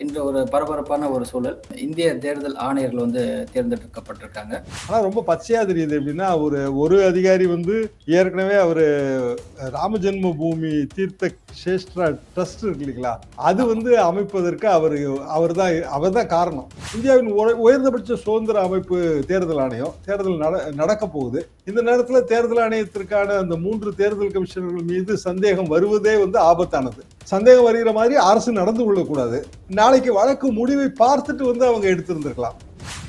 இன்று ஒரு பரபரப்பான ஒரு சூழல். இந்திய தேர்தல் ஆணையர்கள் வந்து தேர்ந்தெடுக்கப்பட்டிருக்காங்க. ஆனா ரொம்ப பச்சையா தெரியுது எப்படின்னா ஒரு ஒரு அதிகாரி வந்து ஏற்கனவே அவரு ராம ஜென்ம பூமி தீர்த்த சேஷ்டா ட்ரஸ்ட் இருக்கு இல்லைங்களா? அது வந்து அமைப்பதற்கு அவர் அவர் தான் அவர் தான் காரணம். இந்தியாவின் உய- உயர்ந்தபட்ச சுதந்திர அமைப்பு தேர்தல் ஆணையம் தேர்தல் நட நடக்க போகுது. இந்த நேரத்துல தேர்தல் ஆணையத்திற்கான அந்த மூன்று தேர்தல் கமிஷனர்கள் மீது சந்தேகம் வருவதே வந்து ஆபத்தானது. சந்தேகம் வருகிற மாதிரி அரசு நடந்து கொள்ளக்கூடாது. நாளைக்கு வழக்கு முடிவை பார்த்துட்டு வந்து அவங்க எடுத்திருந்திருக்கலாம்.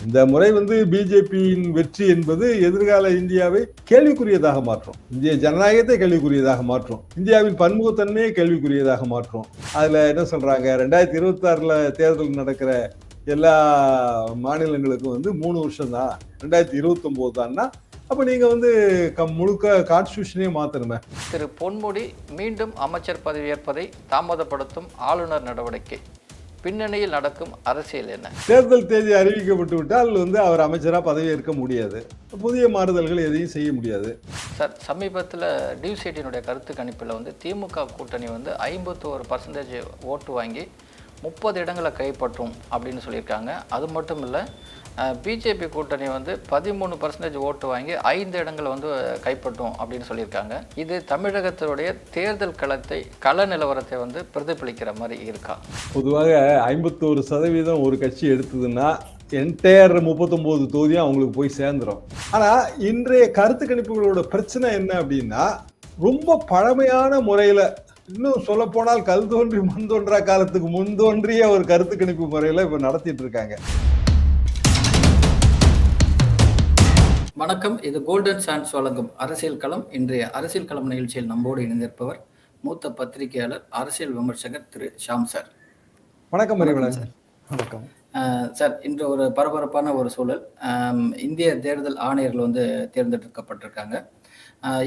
இந்த முறை வந்து பிஜேபியின் வெற்றி என்பது எதிர்கால இந்தியாவை கேள்விக்குரியதாக மாற்றும். இந்திய ஜனநாயகத்தை கேள்விக்குரியதாக மாற்றும். இந்தியாவின் பன்முகத்தன்மையை கேள்விக்குரியதாக மாற்றும். அதில் என்ன சொல்கிறாங்க ரெண்டாயிரத்தி இருபத்தாறில் தேர்தல் நடக்கிற எல்லா மாநிலங்களுக்கும் வந்து மூணு வருஷம் தான் ரெண்டாயிரத்தி இருபத்தொம்போது தான்னா அப்ப நீங்க வந்து கம்- முழுக்க கான்ஸ்டியூஷனே மாத்தணுமே. திரு பொன்முடி மீண்டும் அமைச்சர் பதவியேற்பதை தாமதப்படுத்தும் ஆளுநர் நடவடிக்கை. பின்னணியில் நடக்கும் அரசியல் என்ன? தேர்தல் தேதி அறிவிக்கப்பட்டு விட்டால் வந்து அவர் அமைச்சரா பதவி ஏற்க முடியாது. புதிய மாறுதல்கள் எதையும் செய்ய முடியாது. சார் சமீபத்தில் டியூசிட்டியினுடைய கருத்து கணிப்பில் வந்து திமுக கூட்டணி வந்து ஐம்பத்தோரு பர்சன்டேஜ் ஓட்டு வாங்கி முப்பது இடங்களை கைப்பற்றும் அப்படின்னு சொல்லியிருக்காங்க. அது மட்டும் இல்லை பிஜேபி கூட்டணி வந்து பதிமூணு பர்சன்டேஜ் ஓட்டு வாங்கி ஐந்து இடங்களை வந்து கைப்பற்றும் அப்படின்னு சொல்லியிருக்காங்க. இது தமிழகத்தினுடைய தேர்தல் களத்தை கள நிலவரத்தை வந்து பிரதிபலிக்கிற மாதிரி இருக்கா? பொதுவாக ஐம்பத்தோரு சதவீதம் ஒரு கட்சி எடுத்ததுன்னா என்டையர் முப்பத்தொம்போது தொகுதியும் அவங்களுக்கு போய் சேர்ந்துரும். ஆனால் இன்றைய கருத்து கணிப்புகளோட பிரச்சனை என்ன அப்படின்னா ரொம்ப பழமையான முறையில் இன்னும் சொல்ல போனால் கல் தோன்றி மண் தோன்றா காலத்துக்கு முன் தோன்றிய ஒரு கருத்து கணிப்பு முறையில் இப்போ நடத்திட்டு இருக்காங்க. வணக்கம். இது கோல்டன் சான்ஸ் வழங்கும் அரசியல் களம். இன்றைய அரசியல் களம் நிகழ்ச்சியில் நம்மோடு இணைந்திருப்பவர் மூத்த பத்திரிகையாளர் அரசியல் விமர்சகர் திரு ஷாம் சார். வணக்கம் சார். வணக்கம். சார் இன்று ஒரு பரபரப்பான ஒரு சூழல். இந்திய தேர்தல் ஆணையர்கள் வந்து தேர்ந்தெடுக்கப்பட்டிருக்காங்க.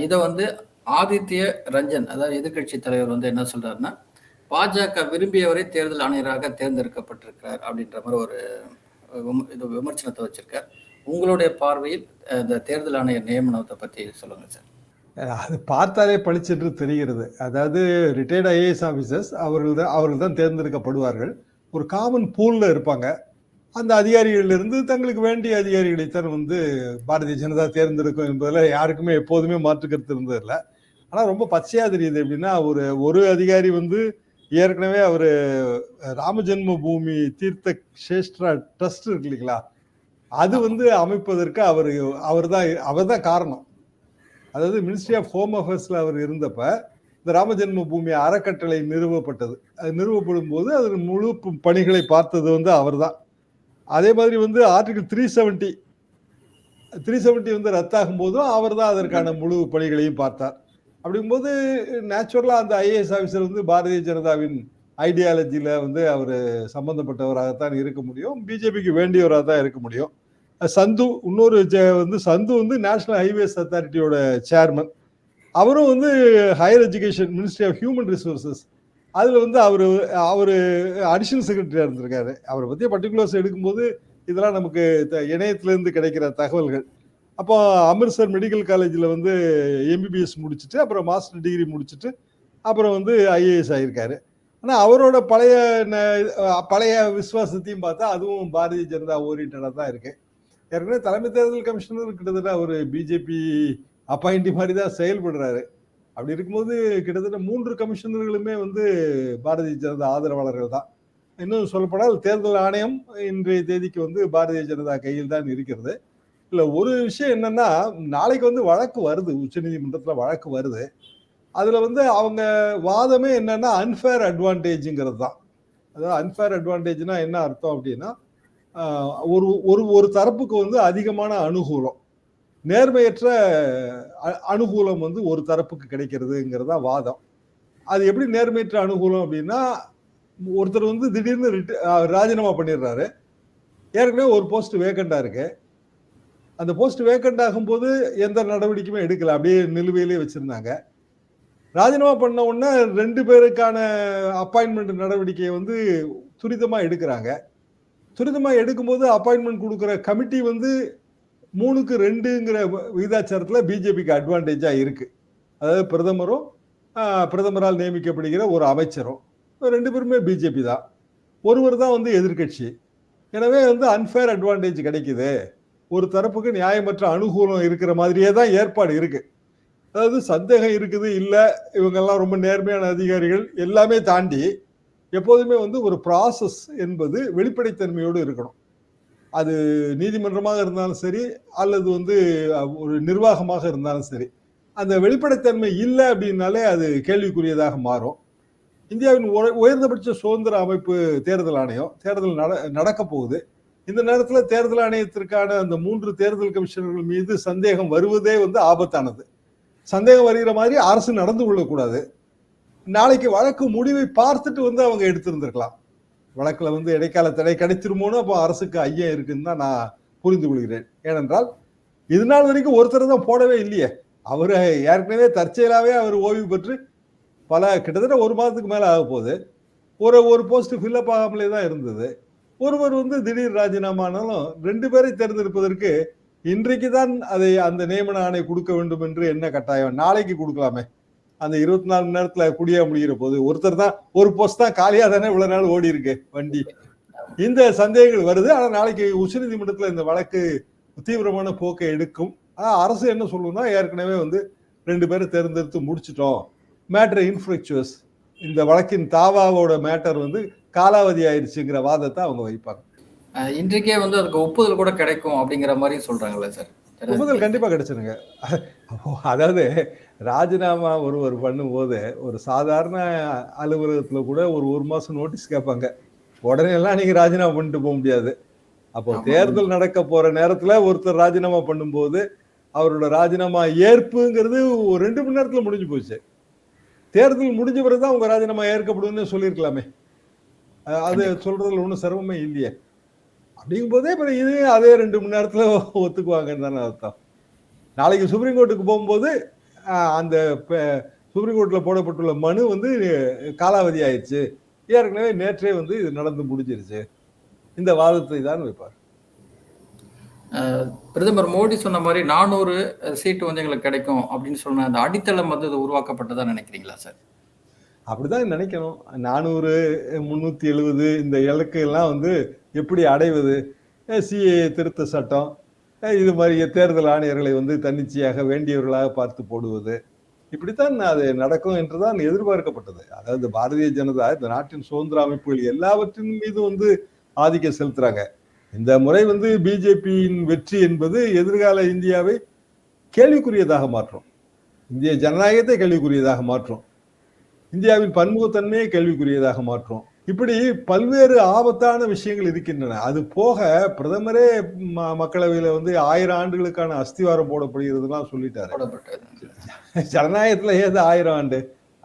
இதை வந்து ஆதித்ய ரஞ்சன் அதாவது எதிர்க்கட்சி தலைவர் வந்து என்ன சொல்றாருன்னா பாஜக விரும்பியவரை தேர்தல் ஆணையராக தேர்ந்தெடுக்கப்பட்டிருக்கிறார் அப்படின்ற மாதிரி ஒரு இது விமர்சனத்தை வச்சிருக்கார். உங்களுடைய பார்வையில் இந்த தேர்தல் ஆணையர் நியமனத்தை பற்றி சொல்லுங்க சார். அது பார்த்தாலே பளிச்சென்று தெரிகிறது. அதாவது ரிட்டையர்ட் ஐஏஎஸ் ஆஃபீஸர்ஸ் அவர்கள் தான் அவர்கள் தான் தேர்ந்தெடுக்கப்படுவார்கள். ஒரு காமன் பூலில் இருப்பாங்க. அந்த அதிகாரிகளிலிருந்து தங்களுக்கு வேண்டிய அதிகாரிகளைத்தான் வந்து பாரதிய ஜனதா தேர்ந்தெடுக்கும் என்பதில் யாருக்குமே எப்போதுமே மாற்று கருத்து இருந்ததில்லை. ஆனால் ரொம்ப பச்சையாக தெரியுது எப்படின்னா ஒரு ஒரு அதிகாரி வந்து ஏற்கனவே அவர் ராமஜென்ம பூமி தீர்த்த சேஷ்டா ட்ரஸ்ட் இருக்கு இல்லைங்களா? அது வந்து அமைப்பதற்கு அவர் அவர் தான் அவர் தான் காரணம். அதாவது மினிஸ்ட்ரி ஆஃப் ஹோம் அஃபேர்ஸ்ல அவர் இருந்தப்ப இந்த ராமஜென்ம பூமி அறக்கட்டளை நிறுவப்பட்டது. அது நிறுவப்படும் போது அது முழு பணிகளை பார்த்தது வந்து அவர் தான். அதே மாதிரி வந்து article three seventy three seventy வந்து ரத்தாகும் போதும் அவர் தான் அதற்கான முழு பணிகளையும் பார்த்தார். அப்படிங்கும்போது நேச்சுரலாக அந்த ஐஏஎஸ் ஆஃபீஸர் வந்து பாரதிய ஜனதாவின் ஐடியாலஜியில் வந்து அவர் சம்மந்தப்பட்டவராகத்தான் இருக்க முடியும். பிஜேபிக்கு வேண்டியவராக தான் இருக்க முடியும். சந்து இன்னொரு வந்து சந்து வந்து நேஷனல் ஹைவேஸ் அத்தாரிட்டியோட சேர்மன் அவரும் வந்து higher education ministry of human resources அதில் வந்து அவர் அவர் அடிஷனல் செக்ரட்டரியாக இருந்திருக்காரு. அவரை பற்றி பர்டிகுலர்ஸ் எடுக்கும்போது இதெல்லாம் நமக்கு த- இணையத்திலேருந்து கிடைக்கிற தகவல்கள். அப்போ அமிர்த்சர் மெடிக்கல் காலேஜில் வந்து எம்பிபிஎஸ் முடிச்சுட்டு அப்புறம் மாஸ்டர் டிகிரி முடிச்சுட்டு அப்புறம் வந்து ஐஏஎஸ் ஆகியிருக்காரு ஆனால் அவரோட பழைய ந- பழைய விசுவாசத்தையும் பார்த்தா அதுவும் பாரதிய ஜனதா ஓரியன்டாக தான் இருக்குது ஏற்கனவே தலைமை தேர்தல் கமிஷனர் கிட்டத்தட்ட ஒரு பிஜேபி அப்பாயிண்டி மாதிரி தான் செயல்படுறாரு. அப்படி இருக்கும்போது கிட்டத்தட்ட மூன்று கமிஷனர்களுமே வந்து பாரதிய ஜனதா ஆதரவாளர்கள் தான் இன்னும் சொல்லப்படால் தேர்தல் ஆணையம் இன்றைய தேதிக்கு வந்து பாரதிய ஜனதா கையில் தான் இருக்கிறது. இல்லை ஒரு விஷயம் என்னன்னா நாளைக்கு வந்து வழக்கு வருது. உச்சநீதிமன்றத்தில் வழக்கு வருது. அதில் வந்து அவங்க வாதமே என்னன்னா அன்ஃபேர் அட்வான்டேஜுங்கிறது தான் அதாவது அன்ஃபேர் அட்வான்டேஜ்னா என்ன அர்த்தம் அப்படின்னா ஒரு ஒரு ஒரு தரப்புக்கு வந்து அதிகமான அனுகூலம். நேர்மையற்ற அனுகூலம் வந்து ஒரு தரப்புக்கு கிடைக்கிறதுங்கிறதா வாதம். அது எப்படி நேர்மையற்ற அனுகூலம் அப்படின்னா ஒருத்தர் வந்து திடீர்னு ரிட்டு ராஜினாமா பண்ணிடுறாரு. ஏற்கனவே ஒரு போஸ்ட் வேக்கண்டாக இருக்கு. அந்த போஸ்ட் வேக்கண்ட் ஆகும்போது எந்த நடவடிக்கையுமே எடுக்கல. அப்படியே நிலுவையிலே வச்சுருந்தாங்க. ராஜினாமா பண்ண உடனே ரெண்டு பேருக்கான அப்பாயின்மெண்ட் நடவடிக்கையை வந்து துரிதமாக எடுக்கிறாங்க. துரிதமாக எடுக்கும்போது அப்பாயின்மெண்ட் கொடுக்குற கமிட்டி வந்து மூணுக்கு ரெண்டுங்கிற விகிதாச்சாரத்தில் பிஜேபிக்கு அட்வான்டேஜாக இருக்குது அதாவது பிரதமரும் பிரதமரால் நியமிக்கப்படுகிற ஒரு அமைச்சரும். ரெண்டு பேருமே பிஜேபி தான். ஒருவர் தான் வந்து எதிர்க்கட்சி. எனவே வந்து அன்ஃபேர் அட்வான்டேஜ் கிடைக்குது. ஒரு தரப்புக்கு நியாயமற்ற அனுகூலம் இருக்கிற மாதிரியே தான் ஏற்பாடு இருக்குது அதாவது சந்தேகம் இருக்குது இல்லை இவங்கெல்லாம் ரொம்ப நேர்மையான அதிகாரிகள் எல்லாமே தாண்டி எப்போதுமே வந்து ஒரு ப்ராசஸ் என்பது வெளிப்படைத்தன்மையோடு இருக்கணும். அது நீதிமன்றமாக இருந்தாலும் சரி அல்லது வந்து ஒரு நிர்வாகமாக இருந்தாலும் சரி. அந்த வெளிப்படைத்தன்மை இல்லை அப்படின்னாலே அது கேள்விக்குரியதாக மாறும். இந்தியாவின் உயர்ந்தபட்ச சுதந்திர அமைப்பு தேர்தல் ஆணையம் தேர்தல் நட நடக்க போகுது. இந்த நேரத்தில் தேர்தல் ஆணையத்திற்கான அந்த மூன்று தேர்தல் கமிஷனர்கள் மீது சந்தேகம் வருவதே வந்து ஆபத்தானது. சந்தேகம் வருகிற மாதிரி அரசு நடந்து கொள்ளக்கூடாது. நாளைக்கு வழக்கு முடிவை பார்த்துட்டு வந்து அவங்க எடுத்திருந்திருக்கலாம். வழக்கில் வந்து இடைக்கால தடை கிடைச்சிருமோன்னு அப்போ அரசுக்கு ஐயம் இருக்குன்னு தான் நான் புரிந்து கொள்கிறேன். ஏனென்றால் இது நாள் வரைக்கும் ஒருத்தர் தான் போடவே இல்லையே. அவர் ஏற்கனவே தற்செயலாகவே அவர் ஓய்வு பெற்று பல கிட்டத்தட்ட ஒரு மாதத்துக்கு மேலே ஆக போகுது. ஒரு ஒரு போஸ்ட் ஃபில்லப் ஆகாமலே தான் இருந்தது. ஒருவர் வந்து திடீர் ராஜினாமானாலும் ரெண்டு பேரை தேர்ந்தெடுப்பதற்கு இன்றைக்கு தான் அதை அந்த நியமன ஆணை கொடுக்க வேண்டும் என்று என்ன கட்டாயம்? நாளைக்கு கொடுக்கலாமே. அந்த இருபத்தி நாலு மணி நேரத்துல குடியா முடிகிற போது ஒருத்தர் தான் ஒரு போஸ்ட் தான் காலியா தானே இவ்வளவு நாள் ஓடி இருக்கு வண்டி. இந்த சந்தேகங்கள் வருது. ஆனா நாளைக்கு உச்சநீதிமன்றத்துல இந்த வழக்கு தீவிரமான போக்கை எடுக்கும். ஆனா அரசு என்ன சொல்லணும்னா ஏற்கனவே வந்து ரெண்டு பேரும் தேர்ந்தெடுத்து முடிச்சிட்டோம். மேட்டர் இன்ஃபுளுச்சுவஸ் இந்த வழக்கின் தாவாவோட மேட்டர் வந்து காலாவதி ஆயிடுச்சுங்கிற வாதத்தை அவங்க வைப்பாங்க. இன்றைக்கே வந்து அதுக்கு ஒப்புதல் கூட கிடைக்கும் அப்படிங்கிற மாதிரி சொல்றாங்களே சார். ஒப்புதல் கண்டிப்பா கிடைச்சிருங்க. அதாவது ராஜினாமா ஒருவர் பண்ணும்போது ஒரு சாதாரண அலுவலகத்துல கூட ஒரு ஒரு மாசம் நோட்டீஸ் கேட்பாங்க. உடனே எல்லாம் நீங்க ராஜினாமா பண்ணிட்டு போக முடியாது. அப்போ. தேர்தல் நடக்க போற நேரத்துல ஒருத்தர் ராஜினாமா பண்ணும்போது அவரோட ராஜினாமா ஏற்புங்கிறது ஒரு ரெண்டு மணி நேரத்துல முடிஞ்சு போச்சு. தேர்தல் முடிஞ்ச பிறகுதான் உங்க ராஜினாமா ஏற்கப்படும்னு சொல்லியிருக்கலாமே. அது சொல்றதுல ஒன்றும் சிரமமே இல்லையே. அப்படிங்கும் போதே அப்புறம் இது அதே ரெண்டு மணி நேரத்தில் ஒத்துக்குவாங்கன்னு தானே அர்த்தம். நாளைக்கு சுப்ரீம் கோர்ட்டுக்கு போகும்போது அந்த சுப்ரீம் கோர்ட்டில் போடப்பட்டுள்ள மனு வந்து காலாவதி ஆயிடுச்சு. ஏற்கனவே நேற்றே வந்து இது நடந்து முடிஞ்சிருச்சு. இந்த வாதத்தை தான் வைப்பார். பிரதமர் மோடி சொன்ன மாதிரி நானூறு சீட்டு வந்து எங்களுக்கு கிடைக்கும் அப்படின்னு சொன்ன அந்த அடித்தளம் வந்து இது உருவாக்கப்பட்டதா நினைக்கிறீங்களா சார்? அப்படிதான் நினைக்கணும். நானூறு முந்நூற்றி எழுபது இந்த இலக்கு எல்லாம் வந்து எப்படி அடைவது? சிஏ திருத்த சட்டம். இது மாதிரி தேர்தல் ஆணையர்களை வந்து தன்னிச்சையாக வேண்டியவர்களாக பார்த்து போடுவது. இப்படித்தான் அது நடக்கும் என்றுதான் எதிர்பார்க்கப்பட்டது. அதாவது பாரதிய ஜனதா இந்த நாட்டின் சுதந்திர அமைப்புகள் எல்லாவற்றின் மீது வந்து ஆதிக்கம் செலுத்துறாங்க. இந்த முறை வந்து பிஜேபியின் வெற்றி என்பது எதிர்கால இந்தியாவை கேள்விக்குரியதாக மாற்றும். இந்திய ஜனநாயகத்தை கேள்விக்குரியதாக மாற்றும். இந்தியாவின் பன்முகத்தன்மையை கேள்விக்குரியதாக மாற்றும். இப்படி பல்வேறு ஆபத்தான விஷயங்கள் இருக்கின்றன. அது போக பிரதமரே மக்களவையில வந்து ஆயிரம் ஆண்டுகளுக்கான அஸ்திவாரம் போடப்படுகிறதுலாம் சொல்லிட்டாரு. ஜனநாயகத்துல ஏது ஆயிரம் ஆண்டு?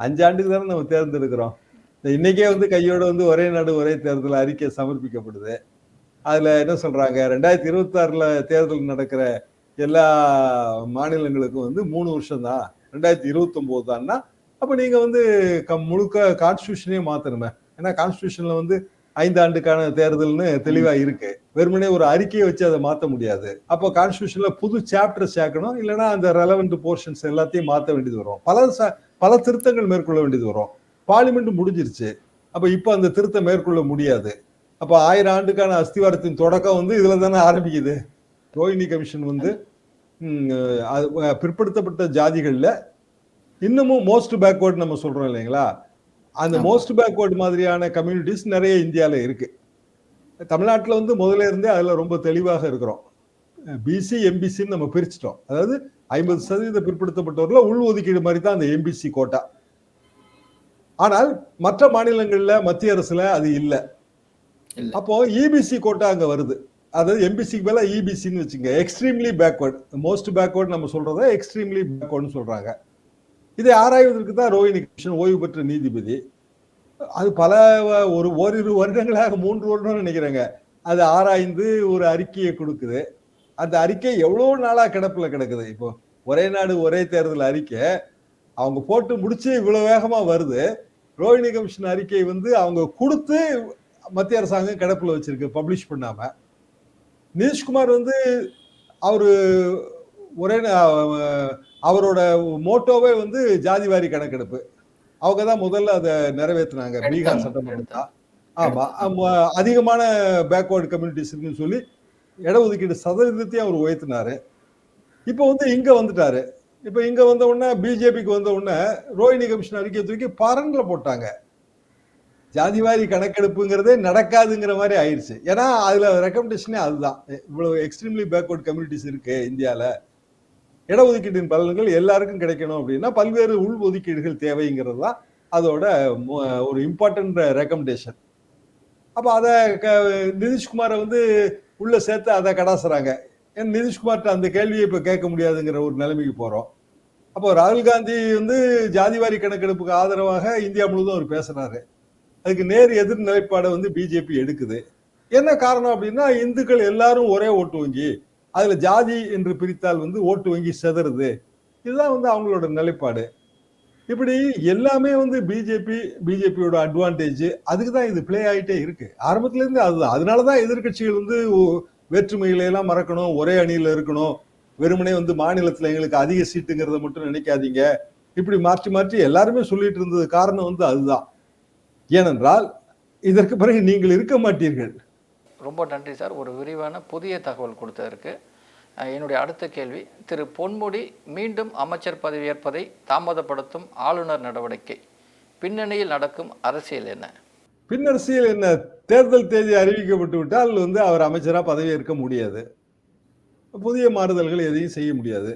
அஞ்சு ஆண்டுக்கு தானே நம்ம தேர்ந்தெடுக்கிறோம். இன்னைக்கே வந்து கையோட வந்து ஒரே நாடு ஒரே தேர்தல் அறிக்கை சமர்ப்பிக்கப்படுது. அதுல என்ன சொல்றாங்க? ரெண்டாயிரத்தி இருபத்தி ஆறுல தேர்தல் நடக்கிற எல்லா மாநிலங்களுக்கும் வந்து மூணு வருஷம் தான் ரெண்டாயிரத்தி இருபத்தி ஒன்பது தான்னா அப்ப நீங்க வந்து கம்- முழுக்க கான்ஸ்டியூஷனே மாத்தணுமே. ஏன்னா கான்ஸ்டியூஷன்ல வந்து ஐந்து ஆண்டுக்கான தேர்தல்னு தெளிவா இருக்கு. வெறுமனே ஒரு அறிக்கையை வச்சு அதை மாத்த முடியாது. அப்போ கான்ஸ்டியூஷன்ல புது சாப்டர் சேர்க்கணும். இல்லைன்னா அந்த ரெலவெண்ட் போர்ஷன்ஸ் எல்லாத்தையும் மாத்த வேண்டியது வரும். பல ச- பல திருத்தங்கள் மேற்கொள்ள வேண்டியது வரும். பார்லிமெண்ட் முடிஞ்சிருச்சு. அப்ப இப்ப அந்த திருத்தம் மேற்கொள்ள முடியாது. அப்ப ஆயிரம் ஆண்டுக்கான அஸ்திவாரத்தின் தொடக்கம் வந்து இதுல தானே ஆரம்பிக்குது. ரோஹிணி கமிஷன் வந்து பிற்படுத்தப்பட்ட ஜாதிகள்ல இன்னமும் மோஸ்ட் பேக்வர்ட் நம்ம சொல்றோம் இல்லைங்களா? அந்த. மோஸ்ட் பேக்வர்ட் மாதிரியான கம்யூனிட்டிஸ் நிறைய இந்தியால இருக்கு. தமிழ்நாட்டுல வந்து முதல்ல இருந்தே அதுல ரொம்ப தெளிவாக இருக்கிறோம். பிசி எம்பிசின்னு நம்ம பிரிச்சிட்டோம். அதாவது ஐம்பது சதவீத பிற்படுத்தப்பட்டவர்கள உள் ஒதுக்கீடு மாதிரி தான் அந்த எம்பிசி கோட்டா. ஆனால் மற்ற மாநிலங்கள்ல மத்திய அரசுல அது இல்ல. அப்போ இபிசி கோட்டா அங்க வருது. அதாவது எம்பிசிக்கு மேல இபிசின்னு வச்சுங்க எக்ஸ்ட்ரீம்லி பேக்வர்ட் மோஸ்ட் பேக்வர்ட் நம்ம சொல்றத எக்ஸ்ட்ரீம்லி பேக்வர்ட்னு சொல்றாங்க. இதை ஆராய்வதற்கு தான் ரோஹிணி கிருஷ்ணன் ஓய்வு பெற்ற நீதிபதி. அது பல வ- ஒரு ஓரிரு வருடங்களாக மூன்று வருடம் நினைக்கிறேங்க. அது ஆராய்ந்து ஒரு அறிக்கையை கொடுக்குது. அந்த அறிக்கை எவ்வளோ நாளாக கிடப்பில் கிடக்குது? இப்போ ஒரே நாடு ஒரே தேர்தல் அறிக்கை. அவங்க போட்டு முடிச்சு இவ்வளோ வேகமாக வருது. ரோஹிணி கமிஷன் அறிக்கை வந்து அவங்க கொடுத்து மத்திய அரசாங்கம் கிடப்பில் வச்சிருக்கு பப்ளிஷ் பண்ணாமல் நிதிஷ்குமார் வந்து அவர் ஒரே அவரோட மோட்டோவே வந்து ஜாதிவாரி கணக்கெடுப்பு. அவங்க தான் முதல்ல அதை நிறைவேற்றினாங்க பீகார் சட்டமன்றத்தா. ஆமா. ஆமா, அதிகமான பேக்வர்டு கம்யூனிட்டிஸ் இருக்குன்னு சொல்லி இடஒதுக்கீடு சதவீதத்தையும் அவர் உயர்த்தினாரு. இப்போ வந்து இங்க வந்துட்டாரு. இப்போ இங்க வந்த உடனே பிஜேபிக்கு வந்த உடனே ரோஹிணி கமிஷன் அறிக்கை தூக்கி பரன்ல போட்டாங்க. ஜாதிவாரி கணக்கெடுப்புங்கிறதே நடக்காதுங்கிற மாதிரி ஆயிடுச்சு ஏன்னா அதுல ரெக்கமெண்டேஷனே அதுதான். இவ்வளவு எக்ஸ்ட்ரீம்லி பேக்வர்ட் கம்யூனிட்டிஸ் இருக்கு இந்தியால. இடஒதுக்கீட்டின் பலன்கள் எல்லாருக்கும் கிடைக்கணும் அப்படின்னா பல்வேறு உள் ஒதுக்கீடுகள் தேவைங்கிறது தான் அதோட ஒரு இம்பார்ட்டன்ட் ரெக்கமெண்டேஷன் அப்போ அதை க- நிதிஷ்குமாரை வந்து உள்ள சேர்த்து அதை கடாசுறாங்க. ஏன் நிதிஷ்குமார்கிட்ட அந்த கேள்வியை இப்போ கேட்க முடியாதுங்கிற ஒரு நிலைமைக்கு போகிறோம் அப்போ ராகுல் காந்தி வந்து ஜாதிவாரி கணக்கெடுப்புக்கு ஆதரவாக இந்தியா முழுவதும் அவர் பேசுறாரு. அதுக்கு நேர் எதிர் நிலைப்பாடை வந்து பிஜேபி எடுக்குது. என்ன காரணம் அப்படின்னா இந்துக்கள் எல்லாரும் ஒரே ஓட்டு வங்கி அதில் ஜாதி என்று பிரித்தால் வந்து ஓட்டு வங்கி செதறுது. இதுதான் வந்து அவங்களோட நிலைப்பாடு. இப்படி எல்லாமே வந்து பிஜேபி பிஜேபியோட அட்வான்டேஜ் அதுக்கு தான் இது ப்ளே ஆகிட்டே இருக்கு. ஆரம்பத்துலேருந்து அதுதான். அதனால தான் எதிர்க்கட்சிகள் வந்து ஒ- வேற்றுமைகளை எல்லாம் மறக்கணும் ஒரே அணியில் இருக்கணும். வெறுமனே வந்து மாநிலத்தில் எங்களுக்கு அதிக சீட்டுங்கிறத மட்டும் நினைக்காதீங்க. இப்படி மாற்றி மாற்றி எல்லாருமே சொல்லிட்டு இருந்தது காரணம் வந்து அதுதான். ஏனென்றால் இதற்கு பிறகு நீங்கள் இருக்க மாட்டீர்கள். ரொம்ப நன்றி சார். ஒரு விரிவான புதிய தகவல் கொடுத்ததற்கு என்னுடைய அடுத்த கேள்வி திரு பொன்முடி மீண்டும் அமைச்சர் பதவி ஏற்பதை தாமதப்படுத்தும் ஆளுநர் நடவடிக்கை பின்னணியில் நடக்கும் அரசியல் என்ன? பின்னரசியல் என்ன? தேர்தல் தேதி அறிவிக்கப்பட்டு விட்டால் வந்து அவர் அமைச்சராக பதவியேற்க முடியாது. புதிய மாறுதல்கள் எதையும் செய்ய முடியாது.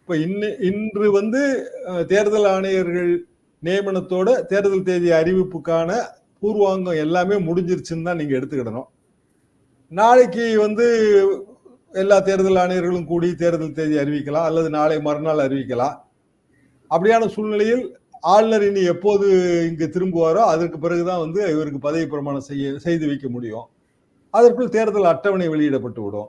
இப்போ இன்னு இன்று வந்து தேர்தல் ஆணையர்கள் நியமனத்தோட தேர்தல் தேதி அறிவிப்புக்கான பூர்வாங்கம் எல்லாமே முடிஞ்சிருச்சுன்னு தான் நீங்கள் எடுத்துக்கிடணும். நாளைக்கு வந்து எல்லா தேர்தல் ஆணையர்களும் கூடி தேர்தல் தேதி அறிவிக்கலாம் அல்லது நாளை மறுநாள் அறிவிக்கலாம். அப்படியான சூழ்நிலையில் ஆளுநர் இனி எப்போது இங்கு திரும்புவாரோ அதற்கு பிறகுதான் வந்து இவருக்கு பதவி பிரமாணம் செய்ய செய்து வைக்க முடியும். அதற்குள் தேர்தல் அட்டவணை வெளியிடப்பட்டு விடும்.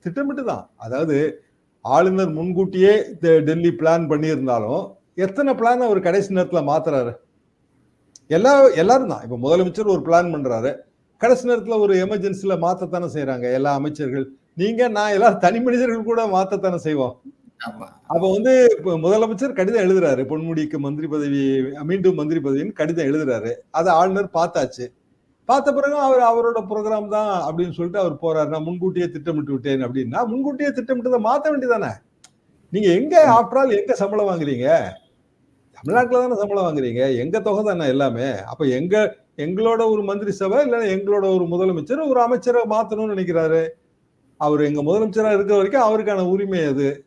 திட்டமிட்டு தான் அதாவது ஆளுநர் முன்கூட்டியே டெ- டெல்லி பிளான் பண்ணியிருந்தாலும் எத்தனை பிளான் அவர் கடைசி நேரத்தில் மாத்துறாரு? எல்லா எல்லாரும் தான் இப்போ முதலமைச்சர் ஒரு பிளான் பண்றாரு. கடைசி நேரத்துல ஒரு எமர்ஜென்சில மாத்தத்தானே செய்றாங்க எல்லா அமைச்சர்கள். நீங்க நான் எல்லாரும் தனி மனிதர்கள் கூட மாத்தத்தானே செய்வோம். அப்ப வந்து இப்ப முதலமைச்சர் கடிதம் எழுதுறாரு. பொன்முடிக்கு மந்திரி பதவி மீண்டும் மந்திரி பதவின்னு கடிதம் எழுதுறாரு. அதை ஆளுநர் பார்த்தாச்சு. பார்த்த பிறகு அவர் அவரோட ப்ரோக்ராம் தான் அப்படின்னு சொல்லிட்டு அவர் போறாரு. நான் முன்கூட்டியே திட்டமிட்டு விட்டேன் அப்படின்னா முன்கூட்டியே திட்டமிட்டதை மாத்த வேண்டியதானே? நீங்க எங்க ஆஃப்டர் ஆல் எங்க சம்பளம் வாங்குறீங்க? தமிழ்நாட்டுல தானே சம்பளம் வாங்குறீங்க? எங்க தொகை தானே எல்லாமே? அப்ப எங்க எங்களோட ஒரு மந்திரி சபை இல்லைன்னா எங்களோட ஒரு முதலமைச்சர் ஒரு அமைச்சரை மாற்றணும்னு நினைக்கிறாரு. அவர் எங்க முதலமைச்சராக இருக்கிற வரைக்கும் அவருக்கான உரிமை அது.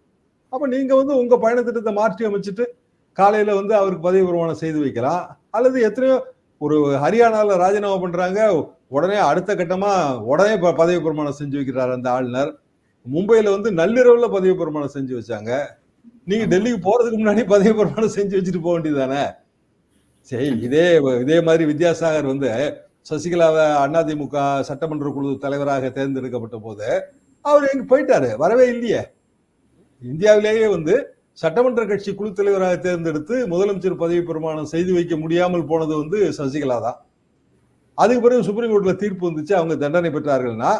அப்போ நீங்க வந்து உங்க பயணத்திட்டத்தை மாற்றி அமைச்சிட்டு காலையில வந்து அவருக்கு பதவி பிரமாணம் செய்து வைக்கலாம். அல்லது எத்தனையோ ஒரு ஹரியானாவில் ராஜினாமா பண்றாங்க. உடனே அடுத்த கட்டமா உடனே ப- பதவி பிரமாணம் செஞ்சு வைக்கிறார் அந்த ஆளுநர். மும்பையில வந்து நள்ளிரவுல பதவி பிரமாணம் செஞ்சு வச்சாங்க. நீங்க டெல்லிக்கு போறதுக்கு முன்னாடி பதவி பிரமாணம் செஞ்சு வச்சுட்டு போக வேண்டியதானே சரி இதே இதே மாதிரி வித்யாசாகர் வந்து சசிகலாவை அதிமுக சட்டமன்ற குழு தலைவராக தேர்ந்தெடுக்கப்பட்ட போது அவர் எங்க போயிட்டாரு வரவே இல்லையே. இந்தியாவிலேயே வந்து சட்டமன்ற கட்சி குழு தலைவராக தேர்ந்தெடுத்து முதலமைச்சர் பதவி பிரமாணம் செய்து வைக்க முடியாமல் போனது வந்து சசிகலா தான். அதுக்கு பிறகு சுப்ரீம் கோர்ட்ல தீர்ப்பு வந்துச்சு அவங்க தண்டனை பெற்றார்கள்னா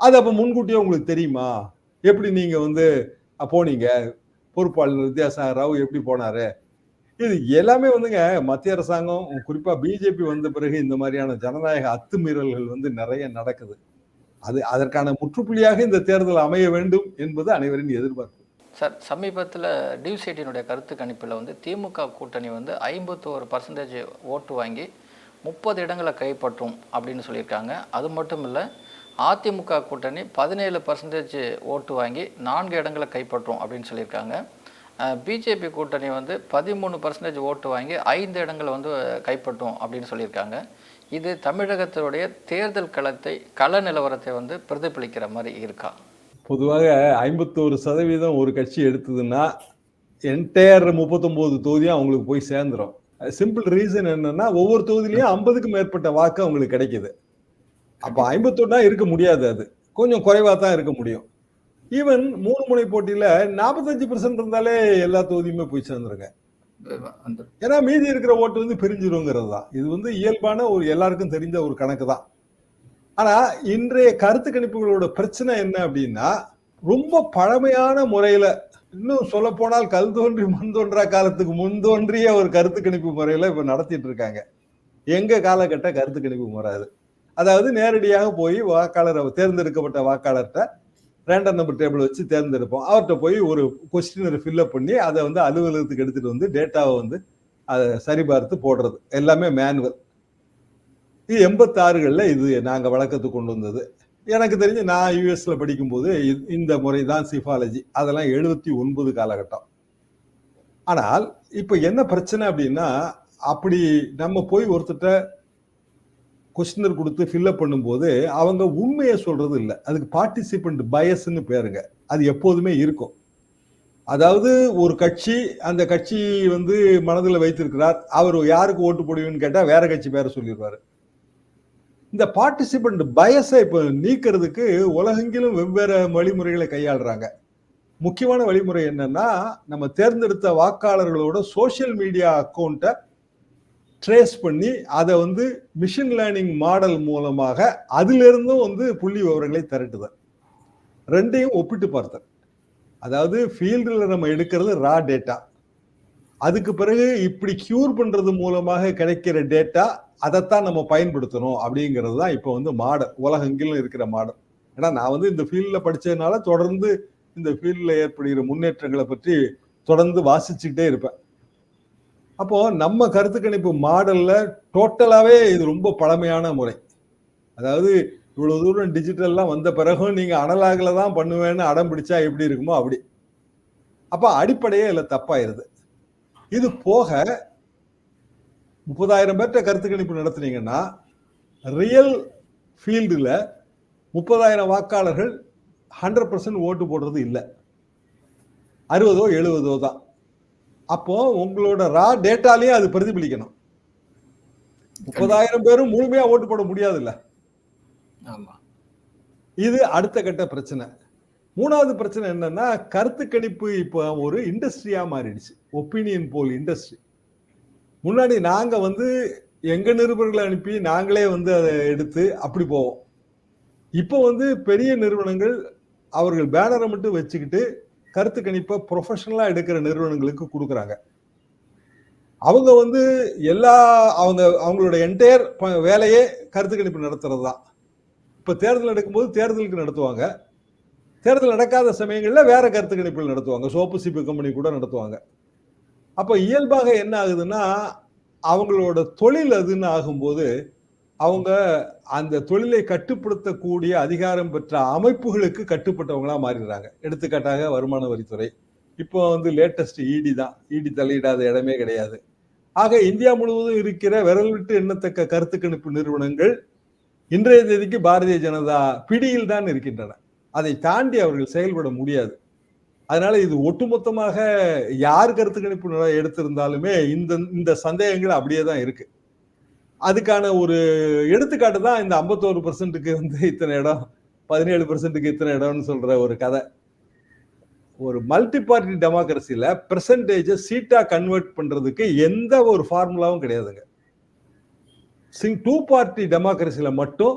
அது அப்ப முன்கூட்டியே உங்களுக்கு தெரியுமா? எப்படி நீங்க வந்து போனீங்க? பொறுப்பாளர் வித்யாசாகர் ராவ் எப்படி போனாரு? இது எல்லாமே வந்துங்க மத்திய அரசாங்கம் குறிப்பா பிஜேபி வந்த பிறகு இந்த மாதிரியான ஜனநாயக அத்துமீறல்கள் வந்து நிறைய நடக்குது. அது அதற்கான முற்றுப்புள்ளியாக இந்த தேர்தல் அமைய வேண்டும் என்பது அனைவரின் எதிர்பார்ப்பு. சார் சமீபத்தில் டியூசிட்டியினுடைய கருத்து கணிப்பில் வந்து திமுக கூட்டணி வந்து ஐம்பத்தோரு பர்சன்டேஜ் ஓட்டு வாங்கி முப்பது இடங்களை கைப்பற்றும் அப்படின்னு சொல்லியிருக்காங்க. அது மட்டும் இல்லை அதிமுக கூட்டணி பதினேழு பர்சன்டேஜ் ஓட்டு வாங்கி நான்கு இடங்களை கைப்பற்றும் அப்படின்னு சொல்லியிருக்காங்க. பிஜேபி கூட்டணி வந்து பதிமூணு பர்சன்டேஜ் ஓட்டு வாங்கி ஐந்து இடங்களை வந்து கைப்பற்றும் அப்படின்னு சொல்லியிருக்காங்க. இது தமிழகத்தினுடைய தேர்தல் களத்தை கள நிலவரத்தை வந்து பிரதிபலிக்கிற மாதிரி இருக்கா? பொதுவாக ஐம்பத்தோரு சதவீதம் ஒரு கட்சி எடுத்ததுன்னா என்டையர் முப்பத்தொம்போது தொகுதியும் அவங்களுக்கு போய் சேர்ந்துரும். சிம்பிள் ரீசன் என்னன்னா ஒவ்வொரு தொகுதியிலையும் ஐம்பதுக்கு மேற்பட்ட வாக்கு அவங்களுக்கு கிடைக்குது. அப்போ ஐம்பத்தொன்னா இருக்க முடியாது அது. கொஞ்சம் குறைவாக தான் இருக்க முடியும். ஈவன் மூணு முனை போட்டியில நாற்பத்தஞ்சு பெர்சன்ட் இருந்தாலே எல்லா தொகுதியுமே போய் சேர்ந்துருங்க. ஏன்னா மீதி இருக்கிற ஓட்டு வந்து பிரிஞ்சிருங்கிறது தான் இது வந்து இயல்பான ஒரு எல்லாருக்கும் தெரிஞ்ச ஒரு கணக்கு தான் ஆனா இன்றைய கருத்து கணிப்புகளோட பிரச்சனை என்ன அப்படின்னா ரொம்ப பழமையான முறையில இன்னும் சொல்ல போனால் கல் தோன்றி மண் தோன்றா காலத்துக்கு முன் தோன்றிய ஒரு கருத்து கணிப்பு முறையில இப்ப நடத்திட்டு இருக்காங்க. எங்க காலகட்ட கருத்து கணிப்பு வராது அதாவது நேரடியாக போய் வாக்காளர் தேர்ந்தெடுக்கப்பட்ட வாக்காளர்கிட்ட ரேண்டம் நம்பர் டேபிள் வச்சு தேர்ந்தெடுப்போம். அவர்கிட்ட போய் ஒரு கொஸ்டினர் ஃபில்அப் பண்ணி அதை வந்து அலுவலகத்துக்கு எடுத்துட்டு வந்து டேட்டாவை வந்து அதை சரிபார்த்து போடுறது. எல்லாமே மேனுவல் இது எண்பத்தாறுகளில் இது நாங்கள் வழக்கத்துக்கு கொண்டு வந்தது. எனக்கு தெரிஞ்சு நான் யூஎஸில் படிக்கும்போது இ- இந்த முறை தான் சிஃபாலஜி அதெல்லாம் எழுபத்தி ஒன்பது காலகட்டம். ஆனால் இப்போ என்ன பிரச்சனை அப்படின்னா அப்படி நம்ம போய் ஒருத்தர்கிட்ட கொஸ்டினர் கொடுத்து ஃபில்அப் பண்ணும்போது அவங்க உண்மையை சொல்றது இல்லை. அதுக்கு பார்ட்டிசிபெண்ட் பயஸ்ன்னு பேருங்க. அது எப்போதுமே இருக்கும். அதாவது ஒரு கட்சி அந்த கட்சி வந்து மனதில் வைத்திருக்கிறார். அவர் யாருக்கு ஓட்டு போடுவீங்கன்னு கேட்டால் வேற கட்சி பேரை சொல்லிடுவார். இந்த பார்ட்டிசிபெண்ட் பயஸை இப்போ நீக்கிறதுக்கு உலகெங்கிலும் வெவ்வேறு வழிமுறைகளை கையாளுறாங்க. முக்கியமான வழிமுறை என்னன்னா நம்ம தேர்ந்தெடுத்த வாக்காளர்களோட சோஷியல் மீடியா அக்கௌண்ட்டை ட்ரேஸ் பண்ணி அதை வந்து மிஷின் லேர்னிங் மாடல் மூலமாக அதிலிருந்தும் வந்து புள்ளி விவரங்களை திரட்டுதல். ரெண்டையும் ஒப்பிட்டு பார்த்தேன் அதாவது ஃபீல்டில் நம்ம எடுக்கிறது ரா டேட்டா அதுக்கு பிறகு இப்படி கியூர் பண்ணுறது மூலமாக கிடைக்கிற டேட்டா அதைத்தான் நம்ம பயன்படுத்தணும் அப்படிங்கிறது தான் இப்போ வந்து மாடல் உலகெங்கிலும் இருக்கிற மாடல் ஏன்னா நான் வந்து இந்த ஃபீல்டில் படித்ததுனால தொடர்ந்து இந்த ஃபீல்டில் ஏற்படுகிற முன்னேற்றங்களை பற்றி தொடர்ந்து வாசிச்சுக்கிட்டே இருப்பேன். அப்போ நம்ம கருத்து கணிப்பு மாடல்ல டோட்டலாவே இது ரொம்ப பழமையான முறை. அதாவது இவ்வளவு தூரம் டிஜிட்டல்லாம் வந்த பிறகும் நீங்க அனலாகில் தான் பண்ணுவேன்னு அடம் பிடிச்சா எப்படி இருக்குமோ அப்படி. அப்ப அடிப்படையே இல்லை தப்பாயிருது. இது போக முப்பதாயிரம் பேர்கிட்ட கருத்து கணிப்பு நடத்துனீங்கன்னா ரியல் ஃபீல்டில் முப்பதாயிரம் வாக்காளர்கள் ஹண்ட்ரட் பர்சன்ட் ஓட்டு போடுறது இல்லை. அறுபதோ எழுபதோ தான். அப்போ உங்களோட ரா டேட்டாலேயே அது பிரதிபலிக்கணும். முப்பதாயிரம் பேரும் முழுமையா ஓட்டு போட முடியாதுல்ல. ஆமா. இது அடுத்த கட்ட பிரச்சனை. மூணாவது பிரச்சனை என்னன்னா கருத்து கணிப்பு இப்போ ஒரு இண்டஸ்ட்ரியா மாறிடுச்சு. ஒப்பீனியன் போல் இண்டஸ்ட்ரி முன்னாடி நாங்க வந்து எங்க நிருபர்களை அனுப்பி நாங்களே வந்து அதை எடுத்து அப்படி போவோம். இப்போ வந்து பெரிய நிறுவனங்கள் அவர்கள் பேனரை மட்டும் வச்சுக்கிட்டு கருத்து கணிப்பை ப்ரொஃபஷனலாக எடுக்கிற நிறுவனங்களுக்கு கொடுக்குறாங்க. அவங்க வந்து எல்லா அவங்க அவங்களோட என்டையர் வேலையே கருத்து கணிப்பு நடத்துறது தான். இப்போ தேர்தல் நடக்கும்போது தேர்தலுக்கு நடத்துவாங்க. தேர்தல் நடக்காத சமயங்களில் வேற கருத்து கணிப்புகள் நடத்துவாங்க. சோப்பு சீப்பு கம்பெனி கூட நடத்துவாங்க. அப்போ இயல்பாக என்ன ஆகுதுன்னா அவங்களோட தொழில் அதுன்னு ஆகும்போது அவங்க அந்த தொழிலை கட்டுப்படுத்தக்கூடிய அதிகாரம் பெற்ற அமைப்புகளுக்கு கட்டுப்பட்டவங்களா மாறிடுறாங்க. எடுத்துக்காட்டாக வருமான வரித்துறை. இப்போ வந்து லேட்டஸ்ட் இடி தான். இடி தலையிடாத இடமே கிடையாது. ஆக இந்தியா முழுவதும் இருக்கிற விரல் விட்டு எண்ணத்தக்க கருத்து கணிப்பு நிறுவனங்கள் இன்றைய தேதிக்கு பாரதிய ஜனதா பிடியில் தான் இருக்கின்றன. அதை தாண்டி அவர்கள் செயல்பட முடியாது. அதனால இது ஒட்டுமொத்தமாக யார் கருத்து கணிப்பு எடுத்திருந்தாலுமே இந்த இந்த சந்தேகங்கள் அப்படியே தான் இருக்கு. அதுக்கான ஒரு எடுத்துக்காட்டு தான் இந்த ஐம்பத்தோரு பர்சன்ட்டுக்கு வந்து இத்தனை இடம் பதினேழு பர்சன்ட்டுக்கு இத்தனை இடம்னு சொல்ற ஒரு கதை. ஒரு மல்டி பார்ட்டி டெமோக்ரஸியில் பெர்சன்டேஜை சீட்டாக கன்வெர்ட் பண்ணுறதுக்கு எந்த ஒரு ஃபார்முலாவும் கிடையாதுங்க. சிங் டூ பார்ட்டி டெமோக்ரஸியில் மட்டும்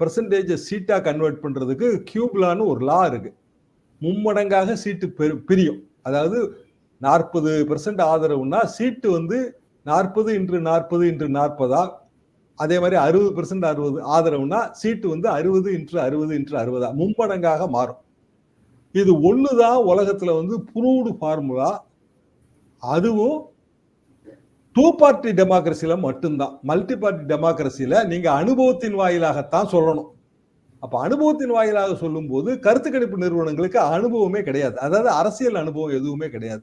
பெர்சன்டேஜை சீட்டாக கன்வெர்ட் பண்ணுறதுக்கு கியூப்லான்னு ஒரு லா இருக்குது மும்மடங்காக சீட்டு பெரு- பிரியும். அதாவது நாற்பது பெர்சன்ட் ஆதரவுன்னா சீட்டு வந்து நாற்பது இன்று நாற்பது இன்று நாற்பதா அதே மாதிரி அறுபது பெர்சன்ட் அறுபது ஆதரவுனா சீட்டு வந்து அறுபது இன்று அறுபது இன்று அறுபதா. மும்மடங்காக மாறும். இது ஒன்று தான் உலகத்தில் வந்து ப்ரூவ்டு ஃபார்முலா அதுவும் டூ பார்ட்டி டெமோக்ரஸியில் மட்டும்தான். மல்டி பார்ட்டி டெமோக்ரஸியில் நீங்கள் அனுபவத்தின் வாயிலாகத்தான் சொல்லணும். அப்போ அனுபவத்தின் வாயிலாக சொல்லும்போது கருத்து கணிப்பு நிறுவனங்களுக்கு அனுபவமே கிடையாது. அதாவது அரசியல் அனுபவம் எதுவுமே கிடையாது.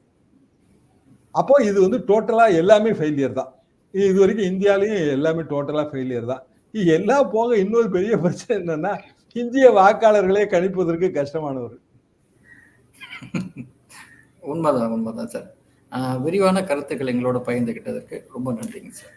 அப்போ இது வந்து டோட்டலாக எல்லாமே ஃபெயிலியர் தான். இது வரைக்கும் இந்தியாலையும் எல்லாமே டோட்டலாக ஃபெயிலியர் தான். இது எல்லாம் போக இன்னொரு பெரிய பிரச்சனை என்னன்னா இந்திய வாக்காளர்களே கணிப்பதற்கு கஷ்டமானவர். உண்மைதான் உண்மைதான் சார். விரிவான கருத்துக்கள் எங்களோட பகிர்ந்துகிட்டதற்கு ரொம்ப நன்றிங்க சார்.